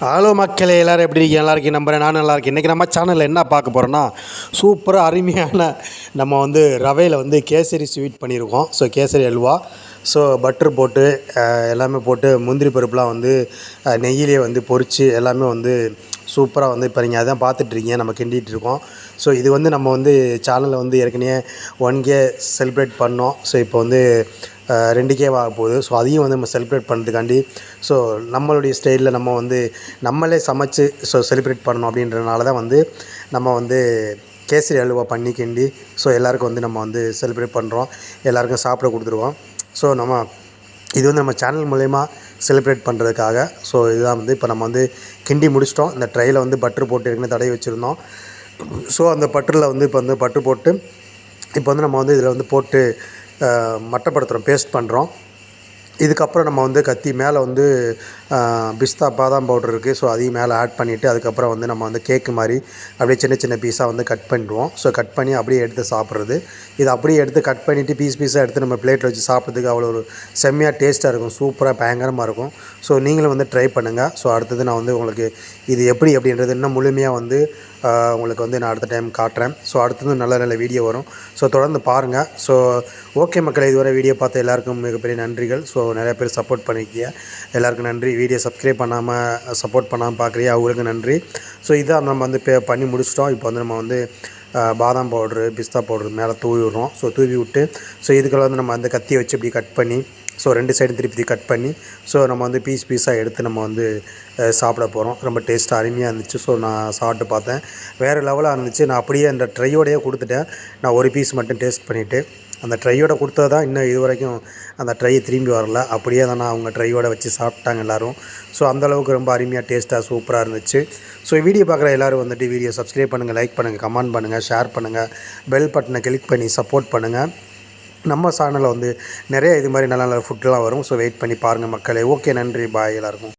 Hello மக்களே எல்லோரும் எப்படி இருக்கீங்க? நல்லா இருக்கீங்க நம்புறேன். நான் நல்லா இருக்கேன். இன்றைக்கி நம்ம சேனலில் என்ன பார்க்க போகிறோன்னா சூப்பராக அருமையான நம்ம வந்து ரவையில் வந்து கேசரி ஸ்வீட் பண்ணியிருக்கோம். So kesari halwa so butter போட்டு எல்லாமே போட்டு முந்திரி பருப்புலாம் வந்து நெய்யிலே வந்து பொறிச்சு எல்லாமே வந்து சூப்பராக வந்து இப்போ நீங்கள் அதான் பார்த்துட்ருக்கீங்க நம்ம கிண்டிகிட்டு இருக்கோம். ஸோ இது வந்து நம்ம வந்து சேனலில் வந்து ஏற்கனவே ஒன் கே செலிப்ரேட் பண்ணோம். ஸோ இப்போ வந்து ரெண்டு கேவ் ஆக போகுது. ஸோ அதையும் வந்து நம்ம செலிப்ரேட் பண்ணுறதுக்காண்டி ஸோ நம்மளுடைய ஸ்டைலில் நம்ம வந்து நம்மளே சமைச்சு ஸோ செலிப்ரேட் பண்ணணும் அப்படின்றனால தான் வந்து நம்ம வந்து கேசரி அல்வா பண்ணி கிண்டி ஸோ எல்லாருக்கும் வந்து நம்ம வந்து செலிப்ரேட் பண்ணுறோம் எல்லாருக்கும் சாப்பிட கொடுத்துருவோம். ஸோ நம்ம இது வந்து நம்ம சேனல் மூலயமா செலிப்ரேட் பண்ணுறதுக்காக ஸோ இதுதான் வந்து இப்போ நம்ம வந்து கிண்டி முடிச்சிட்டோம். இந்த ட்ரையில் வந்து பட்டர் போட்டு இருக்குன்னு தடவி வச்சுருந்தோம். ஸோ அந்த பட்டரில் வந்து இப்போ வந்து பட்டர் போட்டு இப்போ வந்து நம்ம வந்து இதில் வந்து போட்டு மட்டப்படுத்துகிறோம் பேஸ்ட் பண்ணுறோம் இதுக்கப்புறம் நம்ம வந்து கத்தி மேலே வந்து பிஸ்தா பாதாம் பவுடர் இருக்குது ஸோ அதையும் மேலே ஆட் பண்ணிவிட்டு அதுக்கப்புறம் வந்து நம்ம வந்து கேக்கு மாதிரி அப்படியே சின்ன சின்ன பீஸாக வந்து கட் பண்ணிடுவோம். ஸோ கட் பண்ணி அப்படியே எடுத்து சாப்பிட்றது. இது அப்படியே எடுத்து கட் பண்ணிவிட்டு பீஸ் பீஸாக எடுத்து நம்ம பிளேட்டில் வச்சு சாப்பிட்றதுக்கு அவ்வளோ ஒரு செம்மையாக டேஸ்ட்டாக இருக்கும். சூப்பராக பயங்கரமாக இருக்கும். ஸோ நீங்களும் வந்து ட்ரை பண்ணுங்கள் ஸோ அடுத்தது நான் வந்து உங்களுக்கு இது எப்படி அப்படின்றது இன்னும் முழுமையாக வந்து உங்களுக்கு வந்து நான் அடுத்த டைம் காட்டுறேன். ஸோ அடுத்தது நல்ல நல்ல வீடியோ வரும். ஸோ தொடர்ந்து பாருங்கள் ஸோ ஓகே மக்களை இதுவரை வீடியோ பார்த்த எல்லாருக்கும் மிகப்பெரிய நன்றிகள். ஸோ நிறைய பேர் சப்போர்ட் பண்ணியிருக்கீங்க எல்லாருக்கும் நன்றி. வீடியோ சப்ஸ்கிரைப் பண்ணாமல் சப்போர்ட் பண்ணாமல் பார்க்குறீங்க அவங்களுக்கு நன்றி. ஸோ இதான் நம்ம வந்து பே பண்ணி முடிச்சிட்டோம். இப்போ வந்து நம்ம வந்து பாதாம் பவுட்ரு பிஸ்தா பவுட்ரு மேலே தூவி விடுறோம். ஸோ தூவி விட்டு ஸோ இதுக்கெல்லாம் வந்து நம்ம அந்த கத்தியை வச்சு இப்படி கட் பண்ணி ஸோ ரெண்டு சைடும் திருப்பி கட் பண்ணி ஸோ நம்ம வந்து பீஸ் பீஸாக எடுத்து நம்ம வந்து சாப்பிட போகிறோம் ரொம்ப டேஸ்ட்டாக அருமையாக இருந்துச்சு. ஸோ நான் சாப்பிட்டு பார்த்தேன். வேறு லெவலாக இருந்துச்சு. நான் அப்படியே அந்த ட்ரையோடையே கொடுத்துட்டேன். நான் ஒரு பீஸ் மட்டும் டேஸ்ட் பண்ணிவிட்டு அந்த ட்ரையோட கொடுத்தது தான் இன்னும் இது வரைக்கும் அந்த ட்ரையை திரும்பி வரல. அப்படியே தானே அவங்க ட்ரையோட வச்சு சாப்பிட்டாங்க எல்லோரும். ஸோ அந்தளவுக்கு ரொம்ப அருமையாக டேஸ்ட்டாக சூப்பராக இருந்துச்சு. ஸோ வீடியோ பார்க்குற எல்லோரும் வந்துட்டு வீடியோ சப்ஸ்கிரைப் பண்ணுங்கள் லைக் பண்ணுங்கள் கமெண்ட் பண்ணுங்கள் ஷேர் பண்ணுங்கள் பெல் பட்டனை கிளிக் பண்ணி சப்போர்ட் பண்ணுங்கள் நம்ம சேனலில் வந்து நிறைய இது மாதிரி நல்ல நல்ல ஃபுட்லாம் வரும். ஸோ வெயிட் பண்ணி பாருங்கள் மக்களே. ஓகே நன்றி. பாய் எல்லாருக்கும்.